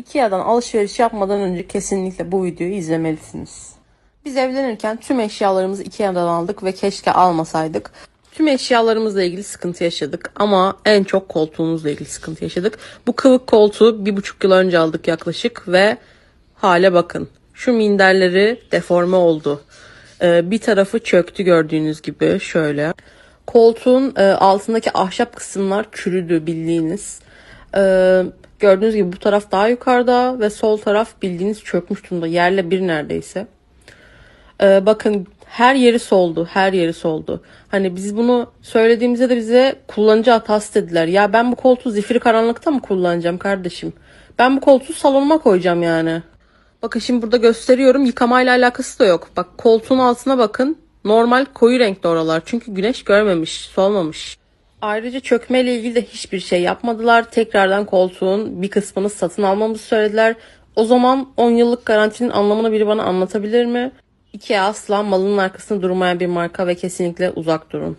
Ikea'dan alışveriş yapmadan önce kesinlikle bu videoyu izlemelisiniz. Biz evlenirken tüm eşyalarımızı Ikea'dan aldık ve keşke almasaydık. Tüm eşyalarımızla ilgili sıkıntı yaşadık ama en çok koltuğumuzla ilgili sıkıntı yaşadık. Bu kılık koltuğu bir buçuk yıl önce aldık yaklaşık ve hale bakın. Şu minderleri deforme oldu. Ee, bir tarafı çöktü gördüğünüz gibi şöyle. Koltuğun e, altındaki ahşap kısımlar çürüdü bildiğiniz. Ee, gördüğünüz gibi bu taraf daha yukarıda ve sol taraf bildiğiniz çökmüş durumda. Yerle bir neredeyse. Ee, bakın her yeri soldu. Her yeri soldu. Hani biz bunu söylediğimizde de bize kullanıcı hatası dediler. Ya ben bu koltuğu zifiri karanlıkta mı kullanacağım kardeşim? Ben bu koltuğu salonuma koyacağım yani. Bakın şimdi burada gösteriyorum. Yıkamayla alakası da yok. Bak koltuğun altına bakın. Normal koyu renkli oralar. Çünkü güneş görmemiş, solmamış. Ayrıca çökmeyle ilgili de hiçbir şey yapmadılar. Tekrardan koltuğun bir kısmını satın almamızı söylediler. O zaman 10 yıllık garantinin anlamını biri bana anlatabilir mi? IKEA asla malının arkasında durmayan bir marka ve kesinlikle uzak durun.